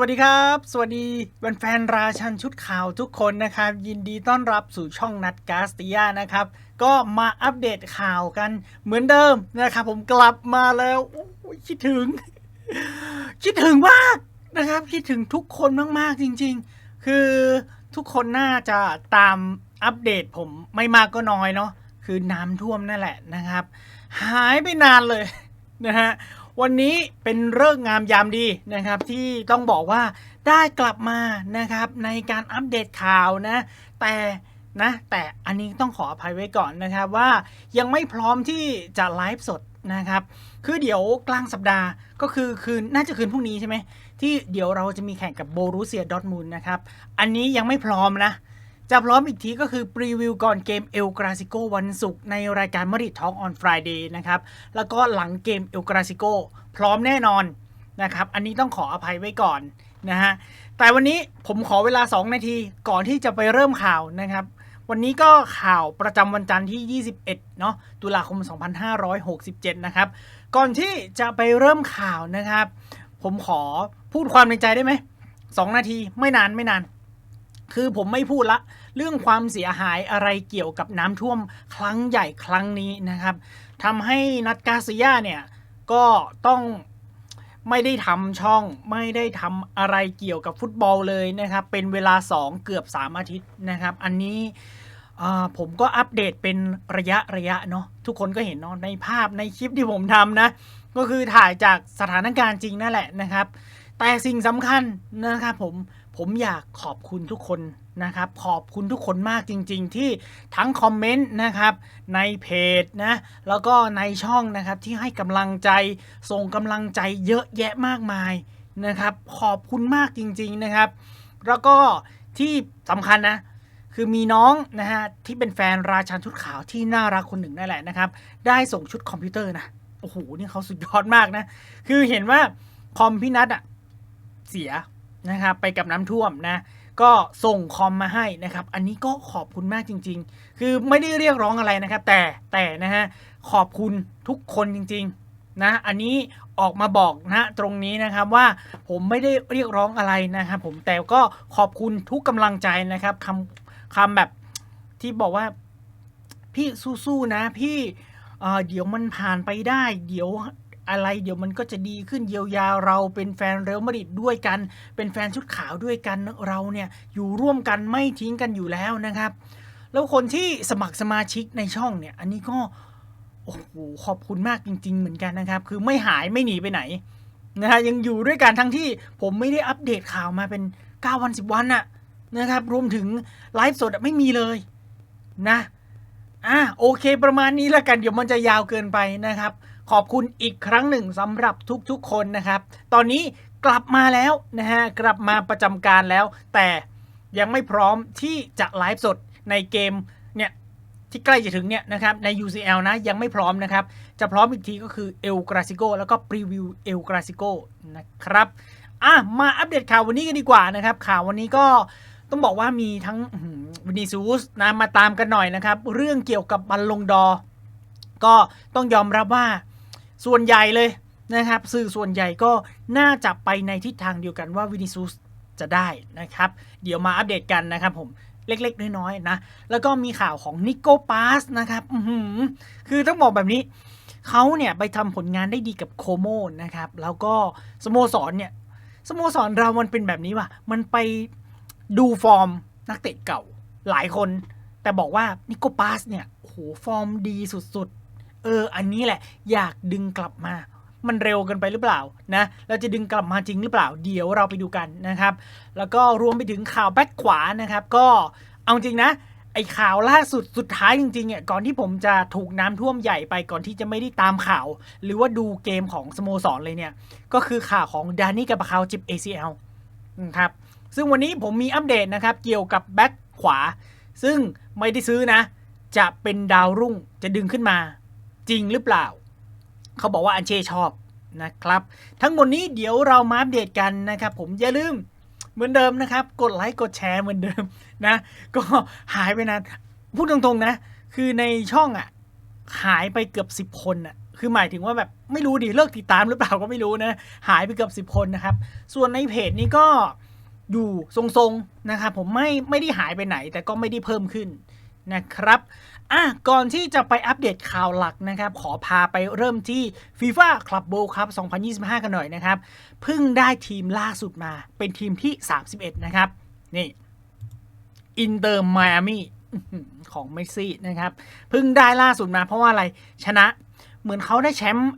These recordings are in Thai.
สวัสดีครับ สวัสดีแฟนๆราชันชุดข่าวทุกคนนะครับ ยินดีต้อนรับสู่ช่องนัดกาสติยานะครับ ก็มาอัปเดตข่าวกันเหมือนเดิมนะครับ ผมกลับมาแล้วคิดถึง คิดถึงมากนะครับ คิดถึงทุกคนมากๆจริง ๆ คือทุกคนน่าจะตามอัปเดตผมไม่มากก็น้อยเนาะคือน้ำท่วมนั่นแหละนะครับ หายไปนานเลยนะฮะ วันนี้เป็นเรื่องงามยามดีนะครับที่ต้องบอกว่าได้กลับมานะครับในการอัปเดตข่าวนะ แต่นะแต่อันนี้ต้องขออภัยไว้ก่อนนะครับว่ายังไม่พร้อมที่จะไลฟ์สดนะครับ คือเดี๋ยวกลางสัปดาห์ก็คือคืนน่าจะคืนพรุ่งนี้ใช่ไหมที่เดี๋ยวเราจะมีแข่งกับโบรูเซียดอทมุนด์นะครับ อันนี้ยังไม่พร้อมนะ จะพร้อมอีกทีก็คือปรีวิวก่อนเกมเอลกราซิโกวันศุกร์ในรายการมริทอกออนฟรายเดย์นะครับ แล้วก็หลังเกมเอลกราซิโกพร้อมแน่นอนนะครับ อันนี้ต้องขออภัยไว้ก่อนนะฮะ แต่วันนี้ผมขอเวลา 2 นาทีก่อนที่จะไปเริ่มข่าวนะครับ วันนี้ก็ข่าวประจำวันจันทร์ที่ 21 เนาะตุลาคม 2567 นะครับ ก่อนที่จะไปเริ่มข่าวนะครับ ผมขอพูดความในใจได้ไหมสองนาทีไม่นานไม่นาน คือผมไม่พูดละ เรื่องความเสียหายอะไรเกี่ยวกับน้ำท่วมครั้งใหญ่ครั้งนี้นะครับทำให้นัดกาซิยาเนี่ยก็ต้องไม่ได้ทำช่องไม่ได้ทำอะไรเกี่ยวกับฟุตบอลเลยนะครับ เป็นเวลา 2 เกือบ 3 อาทิตย์นะครับ อันนี้ผมก็อัปเดตเป็นระยะระยะเนาะทุกคนก็เห็นเนาะในภาพในคลิปที่ผมทำนะ ก็คือถ่ายจากสถานการณ์จริงนั่นแหละนะครับ แต่สิ่งสำคัญนะครับผม ผมอยากขอบคุณทุกคนนะครับ ขอบคุณทุกคนมากจริง ๆ ที่ทั้งคอมเมนต์นะครับ ในเพจนะแล้วก็ในช่องนะครับที่ให้กำลังใจส่งกำลังใจเยอะแยะมากมายนะครับ ขอบคุณมากจริง ๆนะครับ แล้วก็ที่สำคัญนะคือมีน้องนะฮะที่เป็นแฟนราชันชุดขาวที่น่ารักคนหนึ่งนั่นแหละนะครับ ได้ส่งชุดคอมพิวเตอร์นะโอ้โหนี่เขาสุดยอดมากนะ คือเห็นว่าคอมพี่นัทอะเสีย นะครับไปกับน้ำท่วมนะก็ส่งคอมมาให้นะครับ อันนี้ก็ขอบคุณมากจริง ๆ คือไม่ได้เรียกร้องอะไรนะครับ แต่แต่นะฮะขอบคุณทุกคนจริงๆนะอันนี้ออกมาบอกนะตรงนี้นะครับว่าผมไม่ได้เรียกร้องอะไรนะครับผมแต่ก็ขอบคุณทุกกำลังใจนะครับคำคำแบบที่บอกว่าพี่สู้ๆนะพี่เเดี๋ยวมันผ่านไปได้ เดี๋ยว อะไรเดี๋ยวมันก็จะดีขึ้นเยียวยาเราเป็นแฟนเรอัลมาดริดด้วยกัน เป็นแฟนชุดขาวด้วยกันเราเนี่ยอยู่ร่วมกันไม่ทิ้งกันอยู่แล้วนะครับ แล้วคนที่สมัครสมาชิกในช่องเนี่ย อันนี้ก็โอ้โหขอบคุณมากจริง ๆ เหมือนกันนะครับ คือไม่หายไม่หนีไปไหนนะฮะยังอยู่ด้วยกันทั้งที่ผมไม่ได้อัปเดตข่าวมาเป็น 9 วัน 10 วันน่ะนะครับ รวมถึงไลฟ์สดไม่มีเลยนะอะโอเคประมาณนี้แล้วกัน เดี๋ยวมันจะยาวเกินไปนะครับ ขอบคุณอีกครั้งหนึ่งสำหรับทุกๆคนนะครับ ตอนนี้กลับมาแล้วนะฮะกลับมาประจำการแล้ว แต่ยังไม่พร้อมที่จะไลฟ์สดในเกมเนี่ยที่ใกล้จะถึงเนี่ยนะครับใน UCL นะยังไม่พร้อมนะครับ จะพร้อมอีกทีก็คือเอลกราซิโกแล้วก็พรีวิวเอลกราซิโกนะครับอะมาอัปเดตข่าววันนี้กันดีกว่านะครับ ข่าววันนี้ก็ต้องบอกว่ามีทั้งวินิซูสนะมาตามกันหน่อยนะครับ เรื่องเกี่ยวกับบัลลงดอร์ก็ต้องยอมรับว่า ส่วนใหญ่เลยนะครับสื่อส่วนใหญ่ก็น่าจะไปในทิศทางเดียวกันว่าวินิซูสจะได้นะครับ เดี๋ยวมาอัปเดตกันนะครับผมเล็กๆ น้อยๆนะ แล้วก็มีข่าวของนิโกปาสนะครับคือต้องบอกแบบนี้ เขาเนี่ยไปทำผลงานได้ดีกับโคโมนะครับ แล้วก็สโมสรเนี่ยสโมสรเรามันเป็นแบบนี้ว่ะ มันไปดูฟอร์มนักเตะเก่าหลายคน แต่บอกว่านิโกปาสเนี่ยโอ้โหฟอร์มดีสุดๆ เออ อันนี้แหละ อยากดึงกลับมา มันเร็วเกันไปหรือเปล่านะเราจะดึงกลับมาจริงหรือเปล่า เดี๋ยวเราไปดูกันนะครับ แล้วก็รวมไปถึงข่าวแบ็คขวานะครับ ก็เอาจริงนะไอข่าวล่าสุดสุดท้ายจริงๆอะก่อนที่ผมจะถูกน้ำท่วมใหญ่ไปก่อนที่จะไม่ได้ตามข่าว หรือว่าดูเกมของสโมสรเลยเนี่ย ก็คือข่าวของดานี่กับคาวจิบ ACL นะครับซึ่งวันนี้ผมมีอัปเดตนะครับ เกี่ยวกับแบ็คขวา ซึ่งไม่ได้ซื้อนะ จะเป็นดาวรุ่งจะดึงขึ้นมา จริงหรือเปล่า เขาบอกว่าอันเช่ชอบนะครับ ทั้งหมดนี้เดี๋ยวเรามาอัปเดตกันนะครับ ผมอย่าลืมเหมือนเดิมนะครับ กดไลค์กดแชร์เหมือนเดิมนะ ก็หายไปนานพูดตรงๆนะ คือในช่องอะหายไปเกือบสิบคนอะคือหมายถึงว่าแบบไม่รู้ดิเลิกติดตามหรือเปล่าก็ไม่รู้นะ หายไปเกือบสิบคนนะครับ ส่วนในเพจนี้ก็อยู่ทรงๆนะครับผมไม่ไม่ได้หายไปไหน แต่ก็ไม่ได้เพิ่มขึ้นนะครับ อะก่อนที่จะไปอัปเดตข่าวหลักนะครับ ขอพาไปเริ่มที่ FIFA Club World Cup 2025 กันหน่อยนะครับ เพิ่งได้ทีมล่าสุดมา เป็นทีมที่ 31 นะครับ นี่อินเตอร์ไมอามี่ของเมสซี่นะครับ เพิ่งได้ล่าสุดมาเพราะว่าอะไรชนะ เหมือนเขาได้แชมป์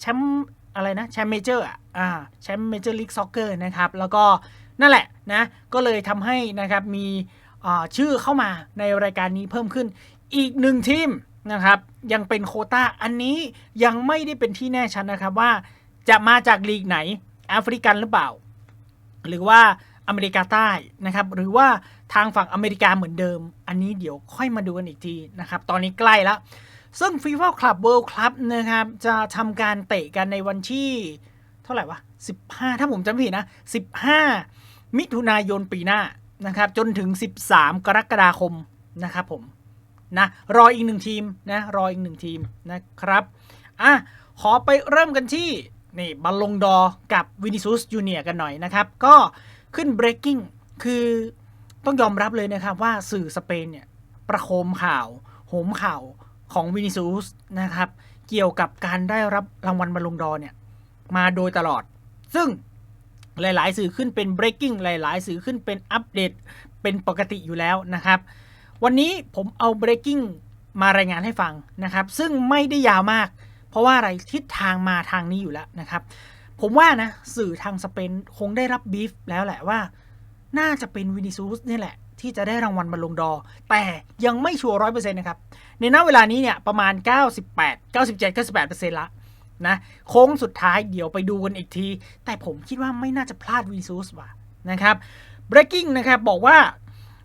แชมป์อะไรนะแชมป์เมเจอร์อะอ่าแชมป์เมเจอร์ลีกซ็อกเกอร์นะครับ แล้วก็นั่นแหละนะ ก็เลยทำให้นะครับมีชื่อเข้ามาในรายการนี้เพิ่มขึ้น อีกหนึ่งทีมนะครับยังเป็นโคต้าอันนี้ยังไม่ได้เป็นที่แน่ชัดนะครับว่าจะมาจากลีกไหนแอฟริกันหรือเปล่า หรือว่าอเมริกาใต้นะครับหรือว่าทางฝั่งอเมริกาเหมือนเดิม อันนี้เดี๋ยวค่อยมาดูกันอีกทีนะครับตอนนี้ใกล้แล้ว ซึ่ง FIFA Club World Cup นะครับจะทำการเตะกันในวันที่เท่าไหร่วะ 15 ถ้าผมจำไม่ผิดนะ 15 มิถุนายนปีหน้านะครับจนถึง 13 กรกฎาคมนะครับผม นะรออีกหนึ่งทีมนะรออีกหนึ่งทีมนะครับอะขอไปเริ่มกันที่นี่บัลลงดอร์กับวินิซูสจูเนียกันหน่อยนะครับ ก็ขึ้น breaking คือต้องยอมรับเลยนะครับว่าสื่อสเปนเนี่ยประโคมข่าวโหมข่าวของวินิซูสนะครับเกี่ยวกับการได้รับรางวัลบัลลงดอร์เนี่ยมาโดยตลอด ซึ่งหลาย ๆ สื่อขึ้นเป็น breaking หลาย ๆ สื่อขึ้นเป็นอัปเดตเป็นปกติอยู่แล้วนะครับ วันนี้ผมเอา breaking มารายงานให้ฟังนะครับ ซึ่งไม่ได้ยาวมาก เพราะว่าอะไรทิศทางมาทางนี้อยู่แล้วนะครับ ผมว่านะสื่อทางสเปนคงได้รับบีฟแล้วแหละว่า น่าจะเป็นวินิซูสนี่แหละ ที่จะได้รางวัลบอลลงดอ แต่ยังไม่ชัวร์ร้อยเปอร์เซ็นต์นะครับ ในณเวลานี้เนี่ยประมาณ 98 97 98เปอร์เซ็นต์ละนะโค้งสุดท้ายเดี๋ยวไปดูกันอีกที แต่ผมคิดว่าไม่น่าจะพลาดวินิซูสว่ะนะครับ breaking นะครับบอกว่า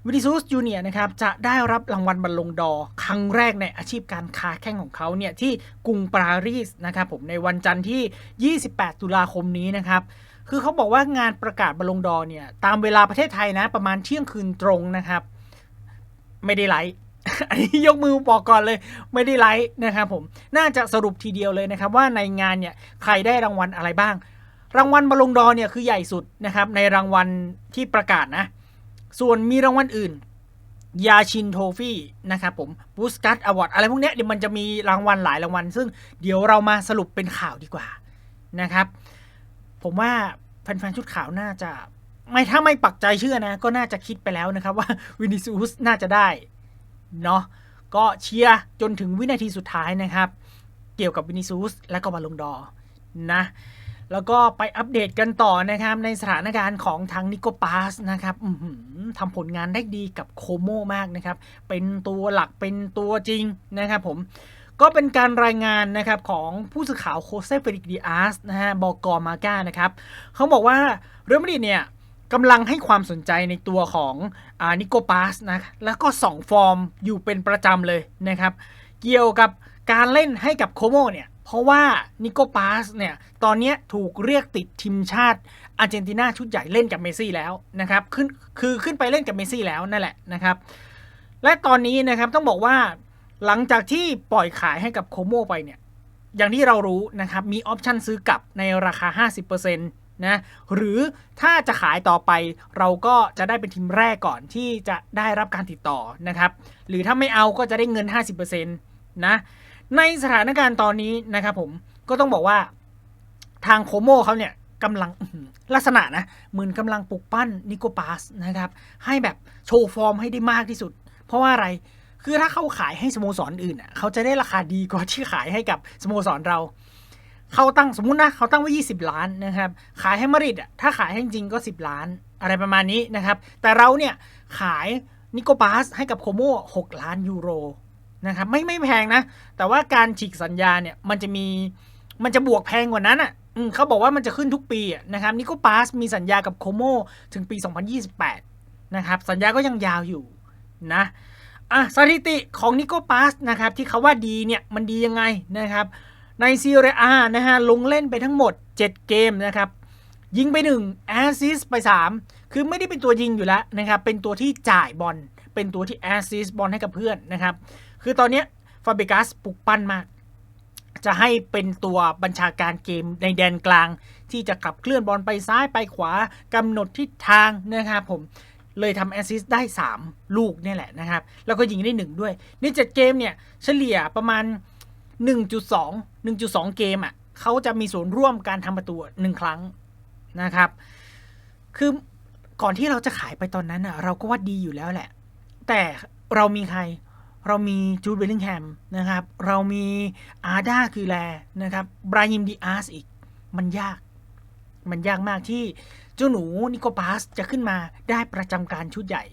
วินิซูสจูเนียนะครับจะได้รับรางวัลบอลลงดอร์ครั้งแรกในอาชีพการค้าแข่งของเขาเนี่ยที่กรุงปารีสนะครับผมในวันจันทร์ที่ 28 ตุลาคมนี้นะครับคือเขาบอกว่างานประกาศบอลลงดอร์เนี่ยตามเวลาประเทศไทยนะประมาณเที่ยงคืนตรงนะครับ ไม่ได้ไลฟ์อันนี้ยกมือบอกก่อนเลยไม่ได้ไลฟ์นะครับผมน่าจะสรุปทีเดียวเลยนะครับว่าในงานเนี่ยใครได้รางวัลอะไรบ้าง รางวัลบอลลงดอร์เนี่ยคือใหญ่สุดนะครับในรางวัลที่ประกาศนะ ส่วนมีรางวัลอื่น ยาชินโทฟี่นะครับผมบูสกัตอวอร์ดอะไรพวกนี้เดี๋ยวมันจะมีรางวัลหลายรางวัล ซึ่งเดี๋ยวเรามาสรุปเป็นข่าวดีกว่านะครับ ผมว่าแฟนๆชุดขาวน่าจะไม่ถ้าไม่ปักใจเชื่อนะ ก็น่าจะคิดไปแล้วนะครับว่าวินิซูสน่าจะได้เนาะก็เชียร์จนถึงวินาทีสุดท้ายนะครับ เกี่ยวกับวินิซูสและก็บอลลงดอนะ แล้วก็ไปอัปเดตกันต่อนะครับ ในสถานการณ์ของทางนิโกปาสนะครับทำผลงานได้ดีกับโคโมมากนะครับ เป็นตัวหลักเป็นตัวจริงนะครับผมก็เป็นการรายงานนะครับของผู้สื่อข่าวโคเซเฟริกดิอาสนะฮะบอกอมาก้านะครับเขาบอกว่าเรอัลมาดริดเนี่ยกำลังให้ความสนใจในตัวของอานิโกปาสนะแล้วก็2ฟอร์มอยู่เป็นประจำเลยนะครับ เกี่ยวกับการเล่นให้กับโคโมเนี่ย เพราะว่านิโกปาสเนี่ยตอนนี้ถูกเรียกติดทีมชาติอาร์เจนตินาชุดใหญ่เล่นกับเมซี่แล้วนะครับขึ้นคือขึ้นไปเล่นกับเมซี่แล้วนั่นแหละนะครับ และตอนนี้นะครับต้องบอกว่าหลังจากที่ปล่อยขายให้กับโคโมไปเนี่ยอย่างที่เรารู้นะครับมีออปชันซื้อกลับในราคา 50%นะหรือถ้าจะขายต่อไปเราก็จะได้เป็นทีมแรกก่อนที่จะได้รับการติดต่อนะครับ หรือถ้าไม่เอาก็จะได้เงิน 50%นะ ในสถานการณ์ตอนนี้นะครับผมก็ต้องบอกว่าทางโคโมเขาเนี่ยกำลังลักษณะนะเหมือนกำลังปลุกปั้นนิโกปาสนะครับ ให้แบบโชว์ฟอร์มให้ได้มากที่สุด เพราะว่าอะไรคือถ้าเขาขายให้สโมสรอื่นอะเขาจะได้ราคาดีกว่าที่ขายให้กับสโมสรเรา เขาตั้งสมมุตินะเขาตั้งไว้ 20 ล้านนะครับ ขายให้มาริดอะถ้าขายให้จริงก็ 10 ล้าน อะไรประมาณนี้นะครับ แต่เราเนี่ยขายนิโกปาสให้กับโคโม6ล้านยูโร นะครับไม่ไม่แพงนะ แต่ว่าการฉีกสัญญาเนี่ยมันจะมีมันจะบวกแพงกว่านั้นอะเขาบอกว่ามันจะขึ้นทุกปีอะนะครับนิโกปาสมีสัญญากับโคโมถึงปี 2028 นะครับ สัญญาก็ยังยาวอยู่นะอะสถิติของนิโกปาสนะครับที่เขาว่าดีเนี่ยมันดียังไงนะครับ ในซีเรียอานะฮะลงเล่นไปทั้งหมด 7 เกมนะครับ ยิงไป1แอสซิสไป 3 คือไม่ได้เป็นตัวยิงอยู่แล้วนะครับ เป็นตัวที่จ่ายบอลเป็นตัวที่แอสซิสบอลให้กับเพื่อนนะครับ คือตอนเนี้ยฟาเบกัสปลุกปั้นมาก จะให้เป็นตัวบัญชาการเกมในแดนกลาง ที่จะขับเคลื่อนบอลไปซ้ายไปขวากำหนดทิศทางนะครับผมเลยทำแอสซิสต์ได้ 3 ลูกนี่แหละนะครับ แล้วก็ยิงได้ 1 ด้วย ในเจ็ดเกมเนี่ย เฉลี่ยประมาณ 1.2 1.2 เกมอะเขาจะมีส่วนร่วมการทำประตูหนึ่งครั้งนะครับ คือก่อนที่เราจะขายไปตอนนั้นอะเราก็ว่าดีอยู่แล้วแหละ แต่เรามีใคร เรามีจูดเบลลิงแฮมนะครับ เรามีอาร์ดาคือแลนะครับบราฮิมดีอาร์สอีก มันยาก มันยากมากที่เจ้าหนูนิโคปัสจะขึ้นมาได้ประจำการชุดใหญ่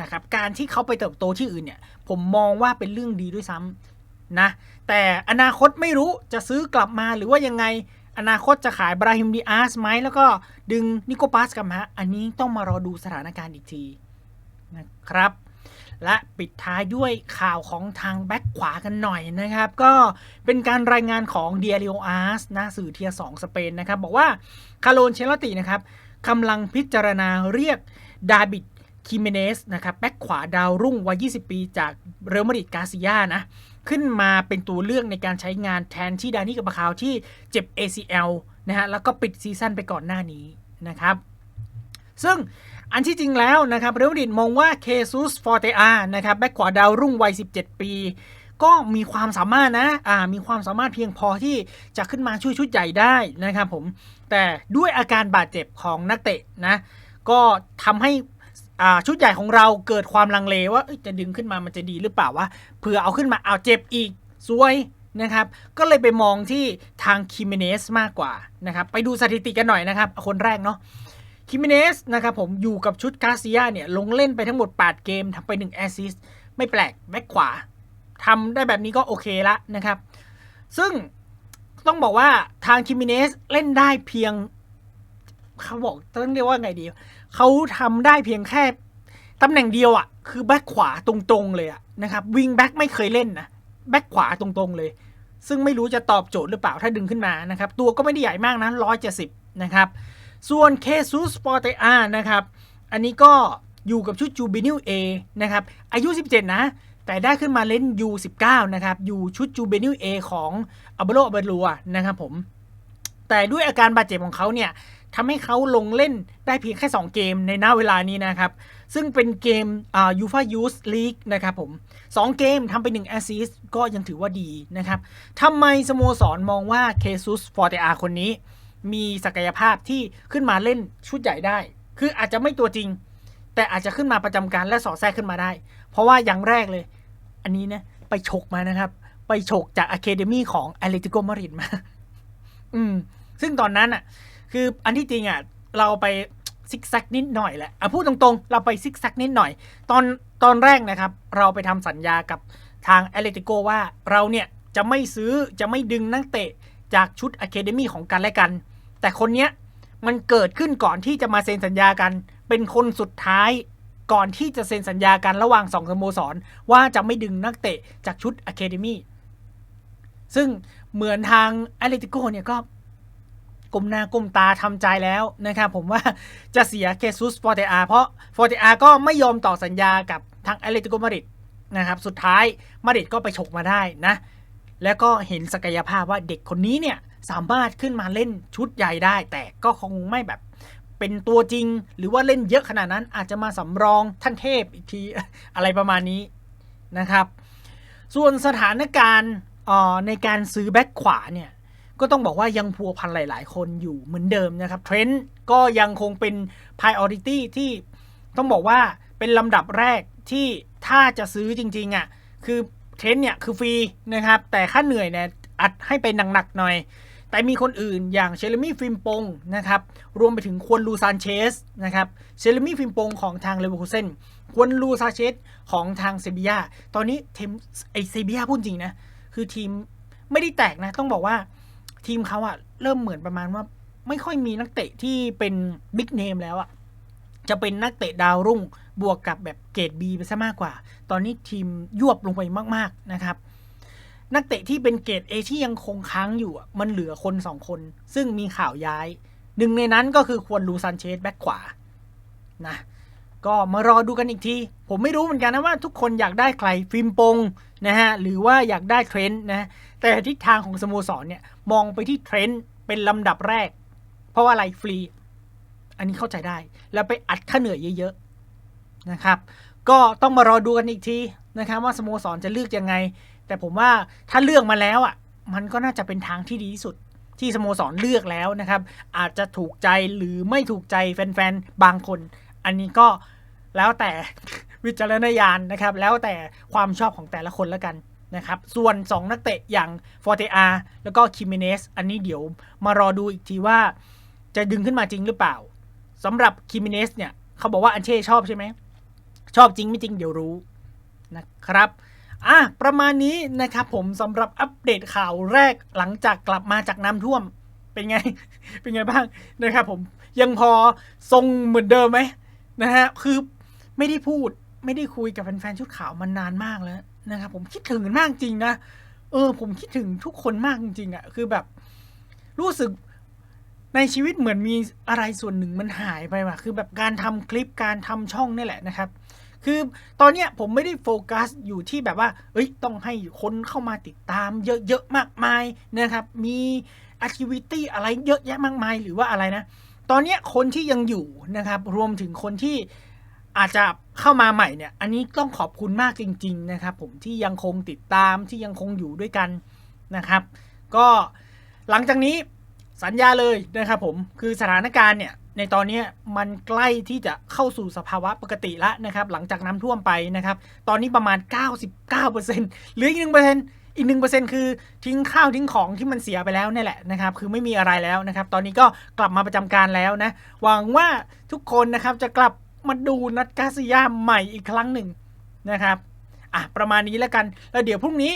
นะครับ การที่เขาไปเติบโตที่อื่นเนี่ย ผมมองว่าเป็นเรื่องดีด้วยซ้ำนะ แต่อนาคตไม่รู้จะซื้อกลับมาหรือว่ายังไงอนาคตจะขายบราฮิมดีอาร์สไหมแล้วก็ดึงนิโคปัสกลับมา อันนี้ต้องมารอดูสถานการณ์อีกทีนะครับ และปิดท้ายด้วยข่าวของทางแบ็คขวากันหน่อยนะครับ ก็เป็นการรายงานของเดียริโออาร์สนะสื่อเทียสองสเปนนะครับ บอกว่าคาโลนเชลตินะครับกำลังพิจารณาเรียกดาบิดคิเมเนสนะครับแบ็คขวาดาวรุ่งวัย 20 ปีจากเรอัลมาดริดกาซิยานะ ขึ้นมาเป็นตัวเลือกในการใช้งานแทนที่ดานี่กับบาคาวที่เจ็บ ACL นะฮะแล้วก็ปิดซีซั่นไปก่อนหน้านี้นะครับ ซึ่ง อันที่จริงแล้วนะครับเรอัลมาดริดมองว่าเคซุสฟอร์เตอานะครับแบ็คขวาดาวรุ่งวัย 17 ปีก็มีความสามารถนะ อ่า มีความสามารถเพียงพอที่จะขึ้นมาช่วยชุดใหญ่ได้นะครับผม แต่ด้วยอาการบาดเจ็บของนักเตะนะ ก็ทำให้ อ่า ชุดใหญ่ของเราเกิดความลังเลว่าจะดึงขึ้นมามันจะดีหรือเปล่าวะ เผื่อเอาขึ้นมาเอาเจ็บอีกซวยนะครับ ก็เลยไปมองที่ทางคิเมเนสมากกว่านะครับ ไปดูสถิติกันหน่อยนะครับ คนแรกเนาะ คิมิเนสนะครับผมอยู่กับชุดกาซิยาเนี่ยลงเล่นไปทั้งหมด 8 เกมทำไป 1 แอสซิสไม่แปลกแบ็คขวาทำได้แบบนี้ก็โอเคละนะครับ ซึ่งต้องบอกว่าทางคิมิเนสเล่นได้เพียง เขาบอกต้องเรียกว่าไงดี เขาทำได้เพียงแค่ตำแหน่งเดียวอะ่ะ คือแบ็คขวาตรงๆเลยอะนะครับวิงแบ็คไม่เคยเล่นนะแบ็คขวาตรงๆเลย ซึ่งไม่รู้จะตอบโจทย์หรือเปล่าถ้าดึงขึ้นมานะครับ ตัวก็ไม่ได้ใหญ่มากนะร้อยเจ็ดสิบนะครับ ส่วนเคซูสปอร์เตอานะครับ อันนี้ก็อยู่กับชุดจูบินิลเอนะครับ อายุ 17 นะ แต่ได้ขึ้นมาเล่น U19 นะครับ อยู่ชุดจูเบนิลเอของอับโลอับลัวนะครับผม แต่ด้วยอาการบาดเจ็บของเขาเนี่ยทำให้เขาลงเล่นได้เพียงแค่ 2 เกมในหน้าเวลานี้นะครับ ซึ่งเป็นเกมอ่ายูฟายูสลีกนะครับผม 2 เกมทำไป1แอสซิสก็ยังถือว่าดีนะครับทำไมสโมสรมองว่าเคซุสฟอร์เตอาคนนี้ มีศักยภาพที่ขึ้นมาเล่นชุดใหญ่ได้ คืออาจจะไม่ตัวจริง แต่อาจจะขึ้นมาประจำการและสอดแทรกขึ้นมาได้ เพราะว่าอย่างแรกเลย อันนี้นะไปฉกมานะครับ ไปฉกจากอะเคเดมีของแอเลติโกมาริดมา อืม ซึ่งตอนนั้นอะ คืออันที่จริงอะ เราไปซิกแซกนิดหน่อยแหละอะพูดตรงๆ เราไปซิกแซกนิดหน่อย ตอนตอนแรกนะครับ เราไปทำสัญญากับทางแอเลติโกว่าเราเนี่ยจะไม่ซื้อจะไม่ดึงนักเตะจากชุดอะเคเดมีของกันและกัน แต่คนเนี้ยมันเกิดขึ้นก่อนที่จะมาเซ็นสัญญากัน เป็นคนสุดท้ายก่อนที่จะเซ็นสัญญากันระหว่างสองสโมสร ว่าจะไม่ดึงนักเตะจากชุดอะเคเดมีซึ่งเหมือนทางแอตเลติโกเนี่ยก็กลมหน้ากลมตาทำใจแล้วนะครับผมว่าจะเสียเคซุสฟอร์เตอาเพราะฟอร์เตอาก็ไม่ยอมต่อสัญญากับทางแอตเลติโกมาดริดนะครับ สุดท้ายมาดริดก็ไปฉกมาได้นะ แล้วก็เห็นศักยภาพว่าเด็กคนนี้เนี่ย สามารถขึ้นมาเล่นชุดใหญ่ได้ แต่ก็คงไม่แบบเป็นตัวจริง หรือว่าเล่นเยอะขนาดนั้นอาจจะมาสำรองท่านเทพอีกทีอะไรประมาณนี้นะครับ ส่วนสถานการณ์ในการซื้อแบ็คขวาเนี่ยก็ต้องบอกว่ายังพัวพันหลาย ๆ คนอยู่เหมือนเดิมนะครับเทรนด์ก็ยังคงเป็น priority ที่ต้องบอกว่าเป็นลำดับแรกที่ถ้าจะซื้อจริง ๆอะคือเทรนด์เนี่ยคือฟรีนะครับ แต่ค่าเหนื่อยเนี่ยอัดให้ไปหนัก ๆ หน่อย แต่มีคนอื่นอย่างเชลมี่ฟิมปงนะครับรวมไปถึงควนลูซานเชสนะครับเชลมี่ฟิมปงของทางเลเวอร์คูเซนควนลูซานเชสของทางเซบียาตอนนี้ทีมไอเซบียาพูดจริงนะคือทีมไม่ได้แตกนะ ต้องบอกว่าทีมเขาอะเริ่มเหมือนประมาณว่าไม่ค่อยมีนักเตะที่เป็นบิ๊กเนมแล้วอะจะเป็นนักเตะดาวรุ่งบวกกับแบบเกรด B ไปซะมากกว่า ตอนนี้ทีมยวบลงไปมาก ๆ นะครับ นักเตะที่เป็นเกรด A ที่ยังคงค้างอยู่มันเหลือคนสองคน ซึ่งมีข่าวย้าย หนึ่งในนั้นก็คือควรลูซันเชสแบ็คขวานะก็มารอดูกันอีกที ผมไม่รู้เหมือนกันนะว่าทุกคนอยากได้ใครฟิล์มปงนะฮะหรือว่าอยากได้เทรนด์นะแต่ทิศทางของสโมสรเนี่ยมองไปที่เทรนด์เป็นลำดับแรก เพราะว่าอะไรฟรี อันนี้เข้าใจได้ แล้วไปอัดค่าเหนื่อยเยอะๆนะครับ ก็ต้องมารอดูกันอีกทีนะครับว่าสโมสรจะเลือกยังไง แต่ผมว่าถ้าเลือกมาแล้วอะมันก็น่าจะเป็นทางที่ดีที่สุดที่สโมสรเลือกแล้วนะครับ อาจจะถูกใจหรือไม่ถูกใจแฟนๆ บางคน อันนี้ก็แล้วแต่วิจารณญาณนะครับ แล้วแต่ความชอบของแต่ละคนแล้วกันนะครับ ส่วน 2 นักเตะอย่างฟอร์เตอาแล้วก็คิมิเนสอันนี้เดี๋ยวมารอดูอีกทีว่า จะดึงขึ้นมาจริงหรือเปล่าสำหรับคิมิเนสเนี่ย เขาบอกว่าอันเช่ชอบใช่ไหม ชอบจริงไม่จริงเดี๋ยวรู้นะครับ อะประมาณนี้นะครับผมสำหรับอัปเดตข่าวแรกหลังจากกลับมาจากน้ำท่วมเป็นไง เป็นไงบ้างนะครับผมยังพอทรงเหมือนเดิมไหมนะฮะคือไม่ได้พูดไม่ได้คุยกับแฟนๆชุดขาวมานานมากแล้วนะครับผมคิดถึงมากจริงนะเออ ผมคิดถึงทุกคนมากจริงๆอะ่ะคือแบบ รู้สึกในชีวิตเหมือนมีอะไรส่วนหนึ่งมันหายไปว่ะคือแบบการทำคลิปการทำช่องนี่แหละนะครับ คือตอนเนี้ยผมไม่ได้โฟกัสอยู่ที่แบบว่า เอ้ยต้องให้คนเข้ามาติดตามเยอะๆมากมายนะครับ มีแอคทิวิตี้อะไรเยอะแยะมากมายหรือว่าอะไรนะ ตอนเนี้ยคนที่ยังอยู่นะครับ รวมถึงคนที่อาจจะเข้ามาใหม่เนี่ย อันนี้ต้องขอบคุณมากจริง ๆ นะครับผมที่ยังคงติดตามที่ยังคงอยู่ด้วยกันนะครับ ก็หลังจากนี้สัญญาเลยนะครับผมคือสถานการณ์เนี่ย ในตอนนี้มันใกล้ที่จะเข้าสู่สภาวะปกติแล้วนะครับ หลังจากน้ำท่วมไปนะครับ ตอนนี้ประมาณ 99%เหลืออีกหนึ่งเปอร์เซ็นต์อีกหนึ่งเปอร์เซ็นต์คือทิ้งข้าวทิ้งของที่มันเสียไปแล้วนี่แหละนะครับ คือไม่มีอะไรแล้วนะครับ ตอนนี้ก็กลับมาประจำการแล้วนะ หวังว่าทุกคนนะครับจะกลับมาดูนัดกาซิยาใหม่อีกครั้งหนึ่งนะครับอะประมาณนี้แล้วกัน แล้วเดี๋ยวพรุ่งนี้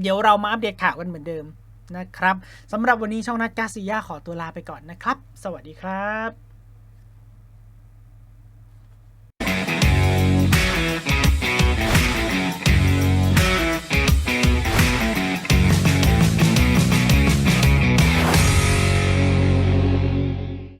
เดี๋ยวเรามาอัปเดตข่าวกันเหมือนเดิม นะครับสำหรับวันนี้ช่องนักกาซิยาขอตัวลาไปก่อนนะครับ สวัสดีครับ